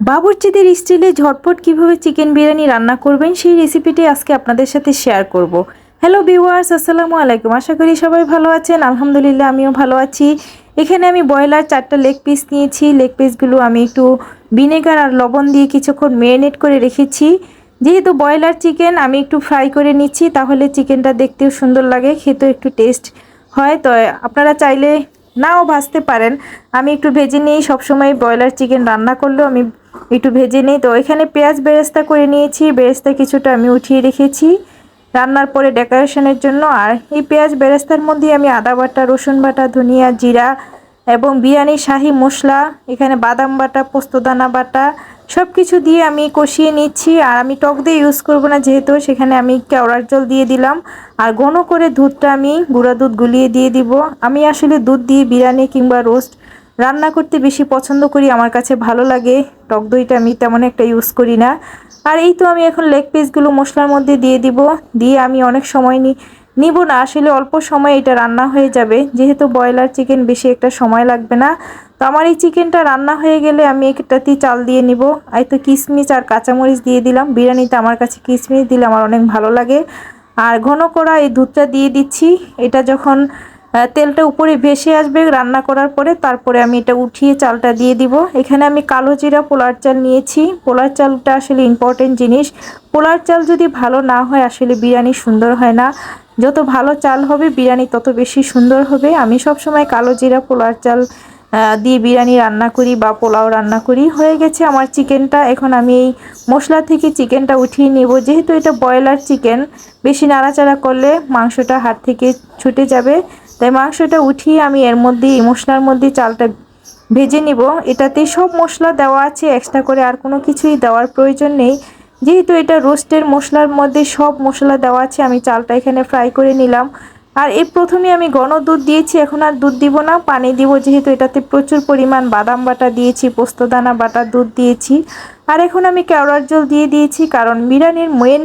বাবুর্চিদের স্টিলে ঝটপট কীভাবে চিকেন বিরিয়ানি রান্না করবেন সেই রেসিপিটি আজকে আপনাদের সাথে শেয়ার করব। হ্যালো ভিউয়ার্স আসসালামু আলাইকুম। আশা করি সবাই ভালো আছেন। আলহামদুলিল্লাহ, আমিও ভালো আছি। এখানে আমি ব্রয়লার চারটা লেগ পিস নিয়েছি। লেগ পিসগুলো আমি একটু ভিনেগার আর লবণ দিয়ে কিছুক্ষণ মেরিনেট করে রেখেছি। যেহেতু ব্রয়লার চিকেন, আমি একটু ফ্রাই করে নিচ্ছি, তাহলে চিকেনটা দেখতেও সুন্দর লাগে, খেতেও একটু টেস্ট হয়। তো আপনারা চাইলে নাও ভাজতে পারেন। আমি একটু ভেজে নিই, সবসময় ব্রয়লার চিকেন রান্না করলেও আমি একটু ভেজে নিই। তো এখানে পেঁয়াজ বেরেস্তা করে নিয়েছি। বেরেস্তা কিছুটা আমি উঠিয়ে রেখেছি। রান্নার পরে ডেকোরেশনের জন্য আর এই পেঁয়াজ বেরেস্তার মধ্যে আমি আদা বাটা, রসুন বাটা, ধনিয়া জিরা এবং বিরিয়ানি শাহি মশলা, এখানে বাদাম বাটা, পোস্তদানা বাটা সব কিছু দিয়ে আমি কষিয়ে নিচ্ছি। আর আমি টক দিয়ে ইউজ করব না যেহেতু, সেখানে আমি কেওড়ার জল দিয়ে দিলাম। আর ঘন করে দুধটা আমি গুঁড়া দুধ গুলিয়ে দিয়ে দিব। আমি আসলে দুধ দিয়ে বিরিয়ানি কিংবা রোস্ট রান্না করতে বেশি পছন্দ করি, আমার কাছে ভালো লাগে। টক দইটা আমি তেমন একটা ইউজ করি না। আর এই তো আমি এখন লেগ পিসগুলো মশলার মধ্যে দিয়ে দিব। দিয়ে আমি অনেক সময় নিই নিব না, আসলে অল্প সময় এটা রান্না হয়ে যাবে। যেহেতু ব্রয়লার চিকেন বেশি একটা সময় লাগবে না। তো আমার এই চিকেনটা রান্না হয়ে গেলে আমি একটাতে চাল দিয়ে নিব। এই তো কিশমিশ আর কাঁচামরিচ দিয়ে দিলাম। বিরিয়ানিতে আমার কাছে কিশমিশ দিলে আমার অনেক ভালো লাগে। আর ঘন করা এই দুধটা দিয়ে দিচ্ছি। এটা যখন তেলটা উপরে ভেসে আসবে, রান্না করার পরে তারপরে আমি এটা উঠিয়ে চালটা দিয়ে দিব। এখানে আমি কালো জিরা পোলার চাল নিয়েছি। পোলার চালটা আসলে ইম্পর্টেন্ট জিনিস। পোলার চাল যদি ভালো না হয়, আসলে বিরিয়ানি সুন্দর হয় না। যত ভালো চাল হবে, বিরিয়ানি তত বেশি সুন্দর হবে। আমি সব সময় কালো জিরা পোলার চাল দিয়ে বিরিয়ানি রান্না করি বা পোলাও রান্না করি। হয়ে গেছে আমার চিকেনটা। এখন আমি এই মশলা থেকে চিকেনটা উঠিয়ে নেব। যেহেতু এটা ব্রয়লার চিকেন, বেশি নাড়াচাড়া করলে মাংসটা হাত থেকে ছুটে যাবে। তাই মাংসটা উঠিয়ে আমি এর মধ্যে, এই মশলার মধ্যে চালটা ভেজে নিব। এটাতে সব মশলা দেওয়া আছে এক্সট্রা করে আর কোনো কিছুই দেওয়ার প্রয়োজন নেই। যেহেতু এটা রোস্টের মশলার মধ্যে সব মশলা দেওয়া আছে, আমি চালটা এখানে ফ্রাই করে নিলাম। আর এই প্রথমে আমি ঘন দুধ দিয়েছি, এখন আর দুধ দিব না, পানি দিব যেহেতু এটাতে প্রচুর পরিমাণ বাদাম বাটা দিয়েছি পোস্তদানা বাটা দুধ দিয়েছি। আর এখন আমি কেওড়ার জল দিয়ে দিয়েছি, কারণ বিরিয়ানির মেন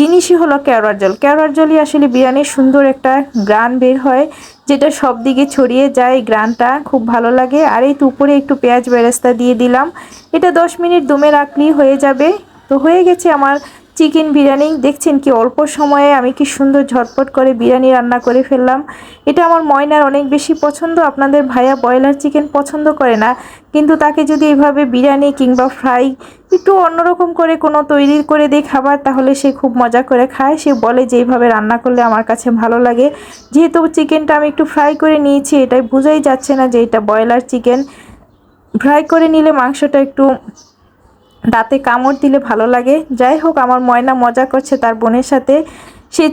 জিনিসই হলো কেওড়ার জল। কেওড়ার জলই আসলে বিরিয়ানির সুন্দর একটা গ্রান বের হয়, যেটা সব দিকে ছড়িয়ে যায়, গ্রানটা খুব ভালো লাগে। আর এই তো উপরে একটু পেঁয়াজ বেরেস্তা দিয়ে দিলাম। এটা দশ মিনিট দমে রাখলেই হয়ে যাবে। তো হয়ে গেছে আমার চিকেন বিরিয়ানি। দেখছেন কি অল্প সময়ে আমি কি সুন্দর ঝটপট করে বিরিয়ানি রান্না করে ফেললাম। এটা আমার ময়নার অনেক বেশি পছন্দ। আপনাদের ভাইয়া ব্রয়লার চিকেন পছন্দ করে না। কিন্তু তাকে যদি এইভাবে বিরিয়ানি কিংবা ফ্রাই একটু অন্যরকম করে কোনো তৈরি করে দিই খাবার, তাহলে সে খুব মজা করে খায়। সে বলে যে এইভাবে রান্না করলে আমার কাছে ভালো লাগে। যেহেতু চিকেনটা আমি একটু ফ্রাই করে নিয়েছি, এটাই বোঝাই যাচ্ছে না যে এটা ব্রয়লার চিকেন। ফ্রাই করে নিলে মাংসটা একটু দাঁতে কামড় দিলে ভালো লাগে। যাই হোক, আমার ময়না মজা করছে তার বোনের সাথে। সে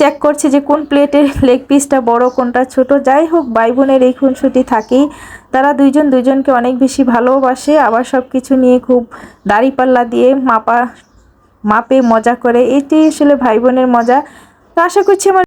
চেক করছে যে কোন প্লেটের লেগ পিসটা বড়, কোনটা ছোট। যাই হোক, ভাই বোনের এই খুনসুটি থাকেই। তারা দুইজন দুইজনকে অনেক বেশি ভালোবাসে। আবার সব কিছু নিয়ে খুব দাড়িপাল্লা দিয়ে মাপা, মাপে মজা করে। এটি আসলে ভাই বোনের মজা। তো আশা করছি আমার